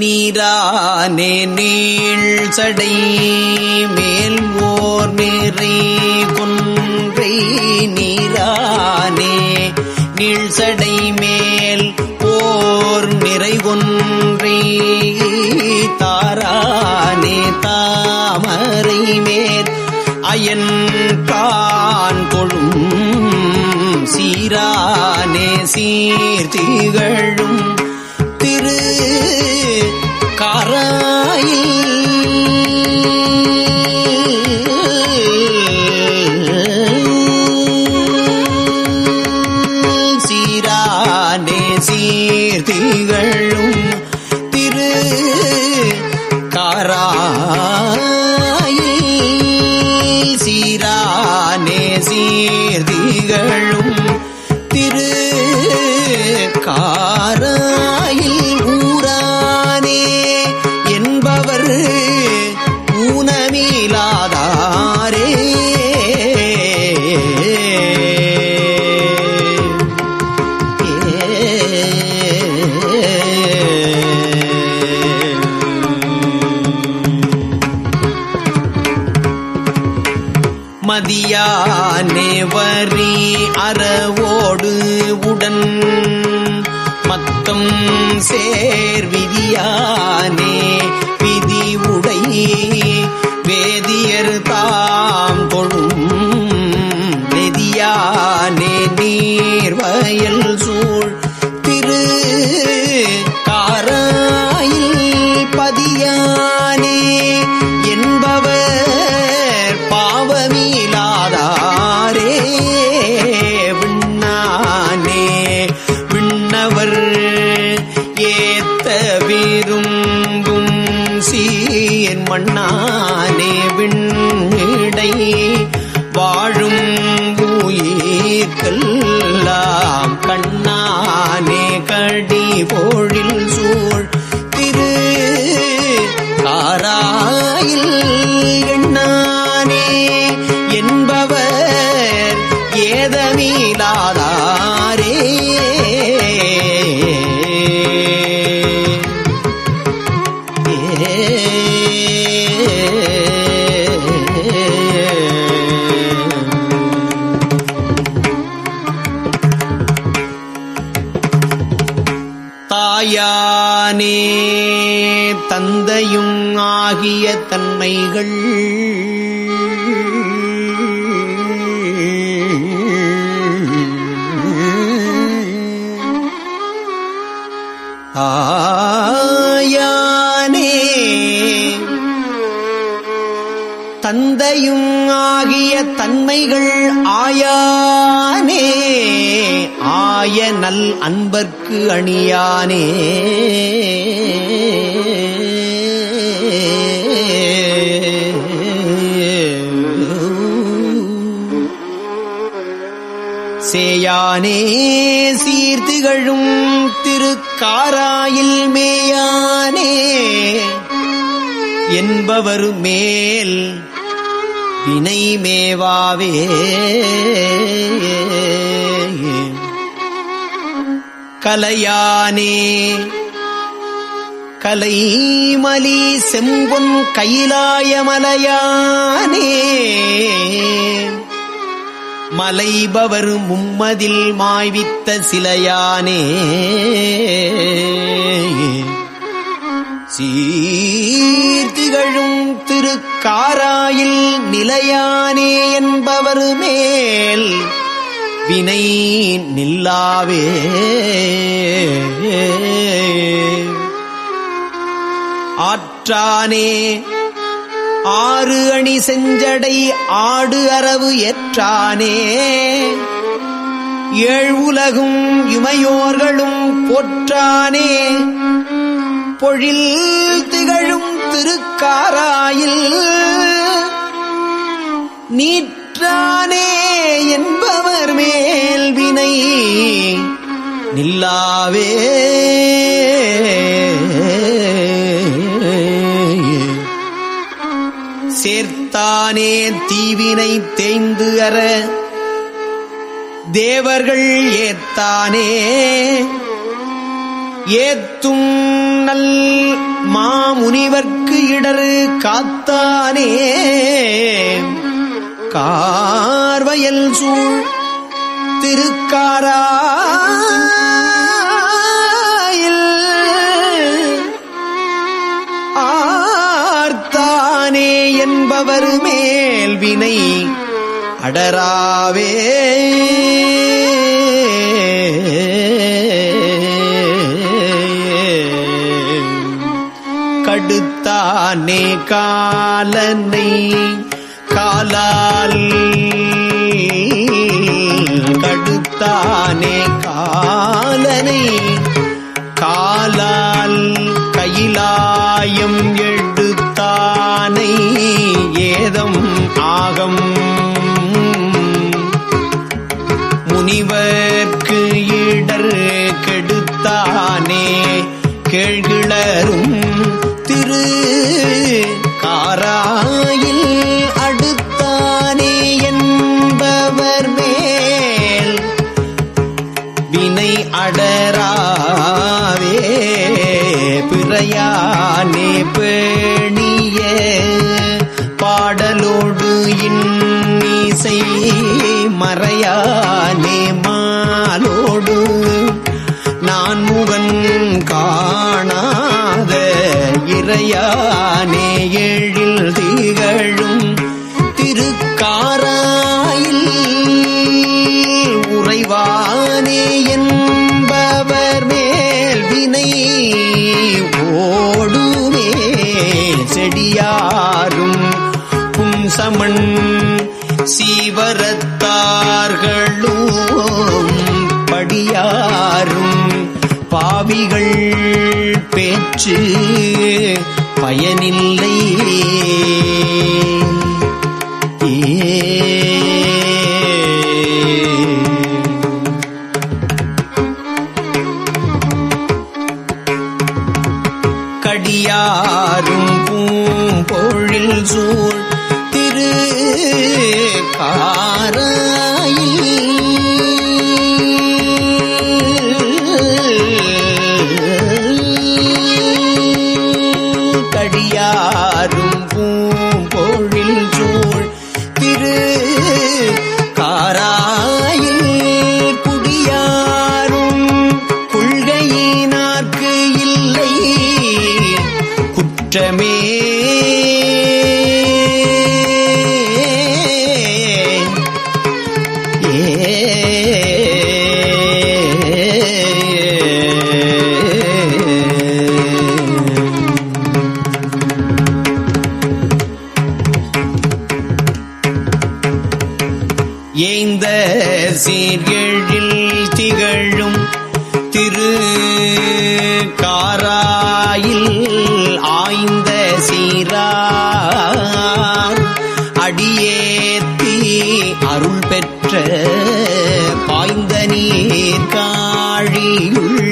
நீரானே நீள் சடை மேல் ஓர் நிறை குன்றை நீரானே நீள் சடை மேல் ஓர் நிறை கொன்றை தாரானே தாமரை மேல் அயன் கான் கொழும் சீரானே சீர்த்திகள் மதியானே வரி அறவோடு உடன். மத்தம் சேர் விதியானே விதி உடை. வேதியர் தாம் தொழும் நெதியானே நீர்வயல். சீர் சேயானே சீர்த்திகழும் திருக்காராயில் மேயானே. என்பவர் மேல் வினை மேவாவே. கலையானே. கலைமலி செம்பொன் கைலாயமலையானே மலைபவர் மும்மதில் மாய்வித்த சிலையானே. சீர்த்திகழும் திருக்காராயில் நிலையானே என்பவர் மேல் வினை நில்லாவே. ஆற்றானே ஆறு அணி செஞ்சடை ஆடு அரவு ஏற்றானே. ஏழ்வுலகும் இமையோர்களும் போற்றானே. பொழில் திகழும் திருக்காராயில். நீற்றானே என்பவர் மேல் வினை நில்லாவே. சேர்த்தானே தீவினை தேய்ந்து அற. தேவர்கள் ஏத்தானே. ஏத்தும் நல் காத்தானே. கார்வயல் சூழ் திருக்காராயில் ஆர்த்தானே என்பவர் மேல் வினை அடராவே. கடுத்தானே காலனை காலால் கடுத்தானே காலனை. காலால் கையிலாயம் எடுத்தானை ஏதம் ஆகம். முனிவர் பயனில்லை இல்லை. குற்றமே அருள் பெற்ற பாய்ந்த நீர் காழியுள்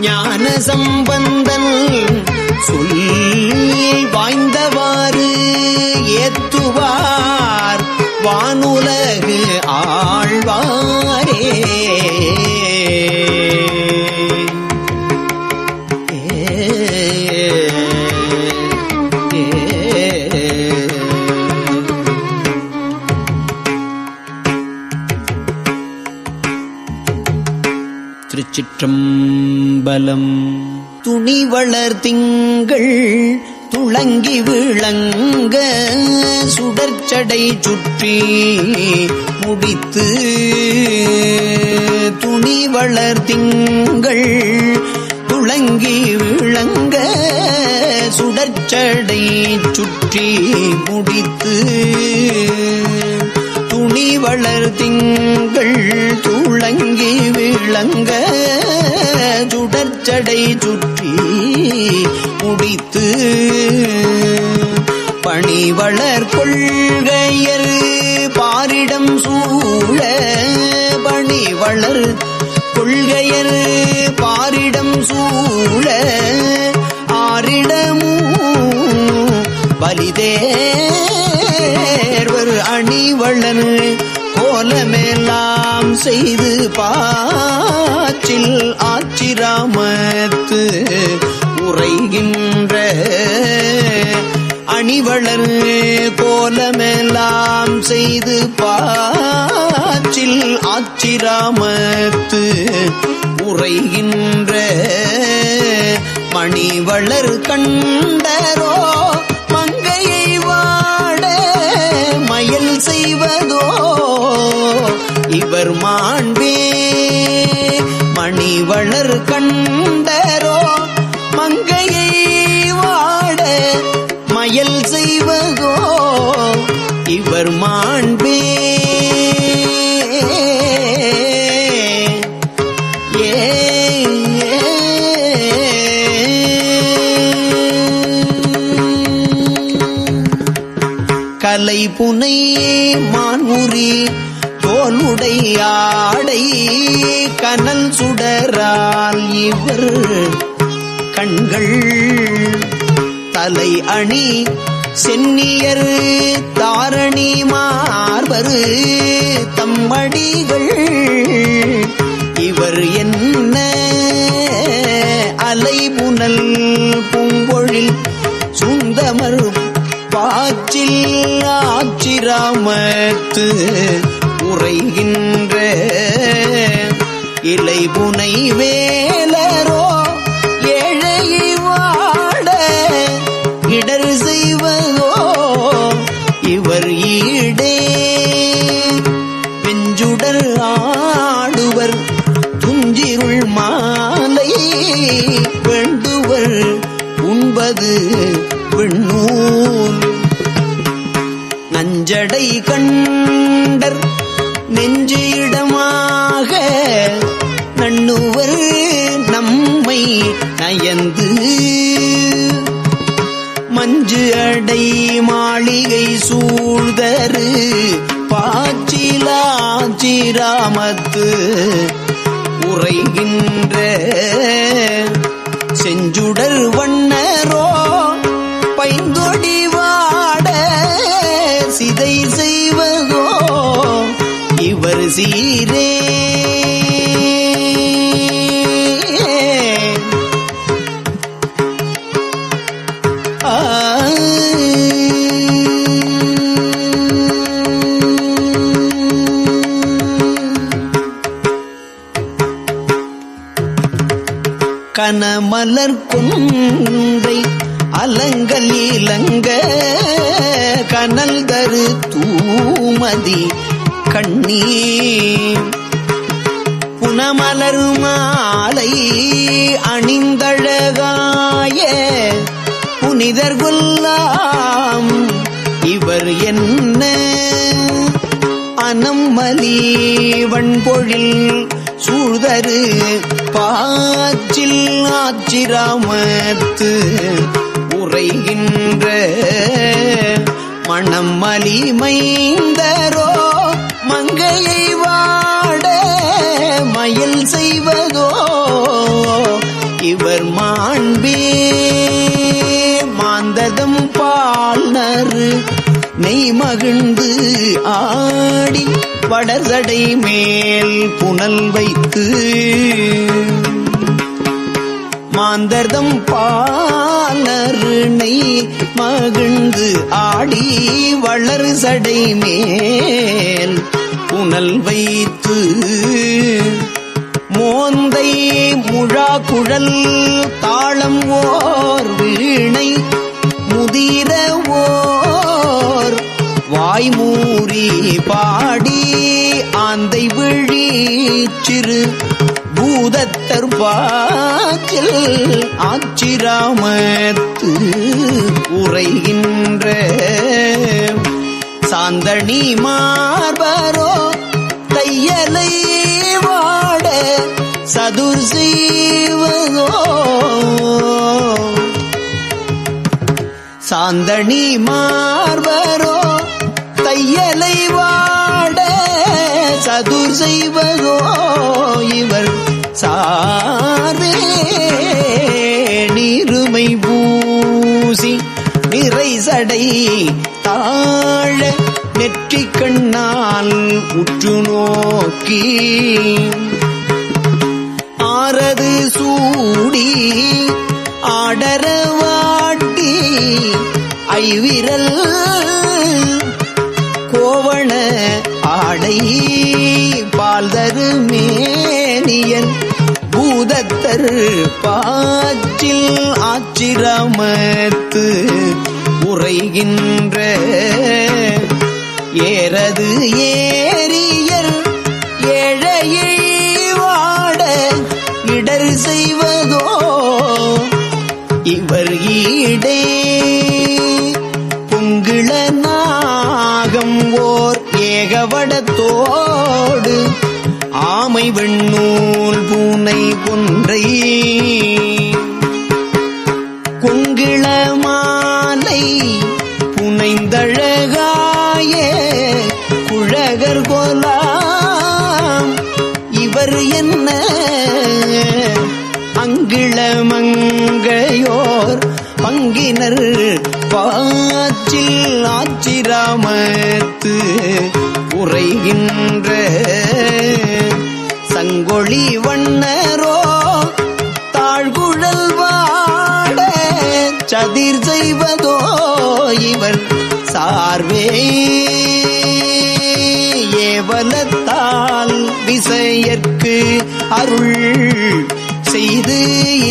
ஞான சம்பந்தன் சொல் வாய்ந்தவாறு ஏத்துவார். வானுலகு ஆழ்வாரே திருச்சிற்றம்பலம் துணி வளர் திங்கள் துளங்கி விளங்க சுடற்சடை சுற்றி முடித்து துணி வளர் திங்கள் துளங்கி விளங்க சுடற்சடை சுற்றி முடித்து துணி வளர் திங்கள் துளங்கி விளங்க சுடற்சடை சுற்றி முடித்து பணி வளர் கொள்கையர் பாரிடம் சூழ பணி வளர் கொள்கையர் பாரிடம் சூழ ஆரிடமும் பலிதே அணிவளர் கோலமெல்லாம் செய்து பாச்சில் ஆச்சிராமத்து உரைகின்ற அணிவளர் கோலமெல்லாம் செய்து பாச்சில் ஆச்சிராமத்து உரைகின்ற மணிவளர் கண்டரோ புனையே மான்முறி தோலுடை ஆடை கனல் சுடரால் இவர் கண்கள் தலை அணி சென்னியர் தாரணி மார்பரு தம்மடிகள் இவர் என்ன அலைபுனல் பூம்பொழில் சுந்தமர் பாச்சில் ஆச்சிராமத்து உரைகின்ற இலை புனை வேலரோ ஏழை வாட இடர் செய்வதோ இவர் ஈடே. வெஞ்சுடர் ஆடுவர் துஞ்சிருள் மாலை வேண்டுவர் உண்பது விண்ணூல் நஞ்சடை கண்டர் நெஞ்சு இடமாக நண்ணுவர் நம்மை நயந்து. மஞ்சு அடை மாளிகை சூழ்தரு பாச்சிலாச்சிராமத்து உரைகின்ற செஞ்சுடர் வண்ண இவர் கண்ணீ புனமலரு மாலை அணிந்தழகாய புனிதர் கொல்லாம் இவர் என்ன அனம்மலி வண்பொழில் சூழ்தரு பாச்சில் ஆச்சிராமத்து உரைகின்ற மணம் மலிமைந்தரோ இவர் மாண்பே மாந்ததம் பால்நறு நெய் மகிழ்ந்து ஆடி வடசடை மேல் புனல் வைத்து. மாந்தர்தம் பாலருணை மகிழ்ந்து ஆடி வளர் சடை மேல் புனல் வைத்து. மோந்தை முழா குழல் தாளம் ஓர் வீணை முதிர ஓர் வாய்மூறி பாடி ஆந்தை விழி சிறு பூதத்தர் பாச்சில் ஆச்சிராமத்து உரைகின்ற சாந்தணி மார்பரோ தையலை சதுர் சாந்தணி மார்வரோ தையலை வாட சதுர் செய்வகோ இவர் சாரே நீருமை பூசி நிறை சடை தாழ நெற்றிக் கண்ணால் உற்று நோக்கி. ஆரது சூடி ஆடரவாட்டி ஐவிரல் கோவண ஆடை பால்தரு மேனியன் பூதத்தர் பாச்சில் ஆச்சிரமத்து உரைகின்ற ஏறது ஏ செய்வதோ? இவர் ஈடே. புங்கிள நாகம் ஓர் ஏகவடத்தோடு ஆமை வெண்ணூல் பூனை கொன்றை ஆச்சிராமத்து உரைகின்ற சங்கொழி வண்ணரோ தாழ்குழல் வாட சதிர் செய்வதோ இவர் சார்வே. ஏவலத்தால் விசையற்கு அருள் செய்து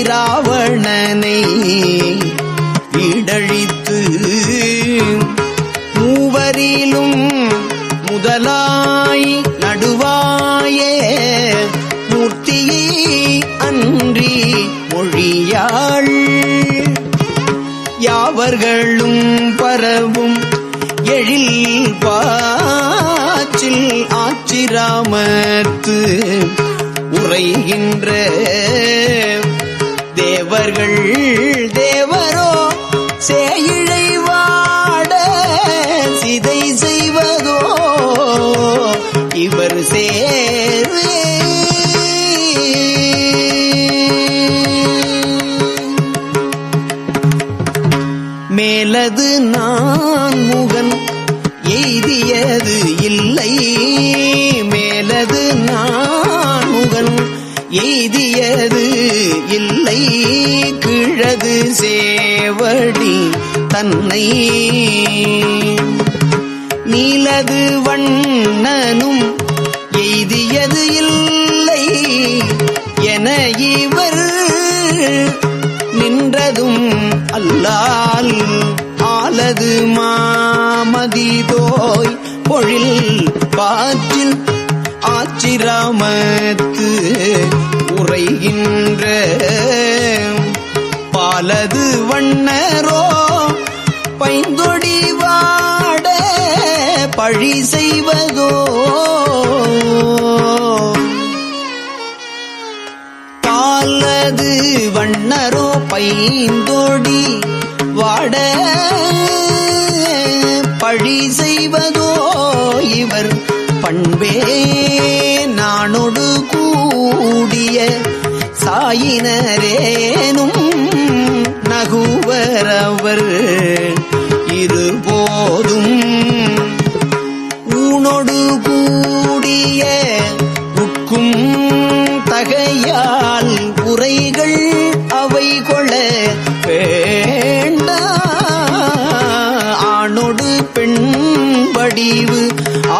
இராவணனை இடழித்து மூவரிலும் முதலாய் நடுவாயே மூர்த்தியே அன்றி மொழியாள். யாவர்களும் பரவும் எழில் பாச்சில் ஆச்சிராமத்து உரைகின்ற தேவர்கள் தே எய்தியது இல்லை. கிழது சேவடி தன்னை. நீலது வண்ணனும் எய்தியது இல்லை என இவர் நின்றதும் அல்லால் ஆலது மாமதிதோய் பொழில் பாற்றில் ஆச்சிராமத்து உரைகின்ற பாலது வண்ணரோ பைந்தொடி வாட பழி செய்வதோ? பாலது வண்ணரோ பைந்தொடி வாட கூடிய சாயினரேனும் நகுவரவர் இருபோதும். ஊனொடு கூடிய உட்கும் தகையால் உரைகள் அவை கொள வேண்ட. ஆணொடு பெண் வடிவு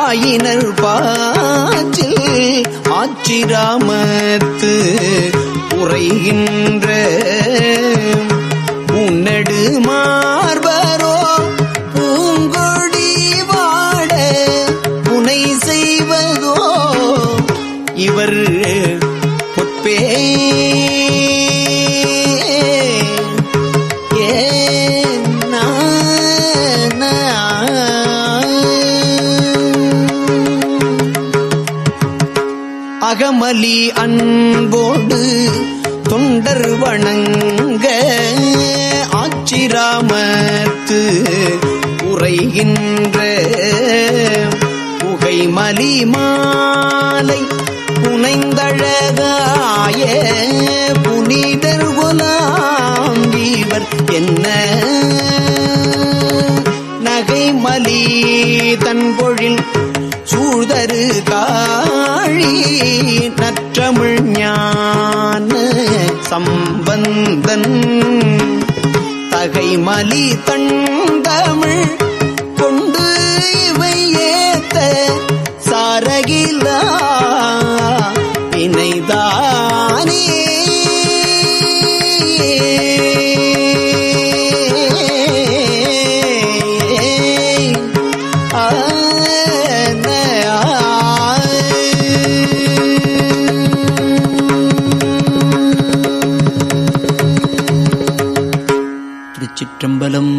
ஆயினர் பாச்சில் ஆச்சிராமத்து உரைகின்ற உன்னடு மார்பரோ அகமலி அன்போடு தொண்டர் வணங்க ஆச்சிராமத்து உரைகின்ற புகைமலி மாலை புனைந்தழகாய புனிதர் குலாம் இவர் என்ன? நகைமலி தன் பொழில் நற்றமிழ் ஞான சம்பந்தன். தகைமலி தண்டமிழ் கொண்டு இவை ஏத்த சாரகிலா வினைதானே திருச்சிற்றம்பலம்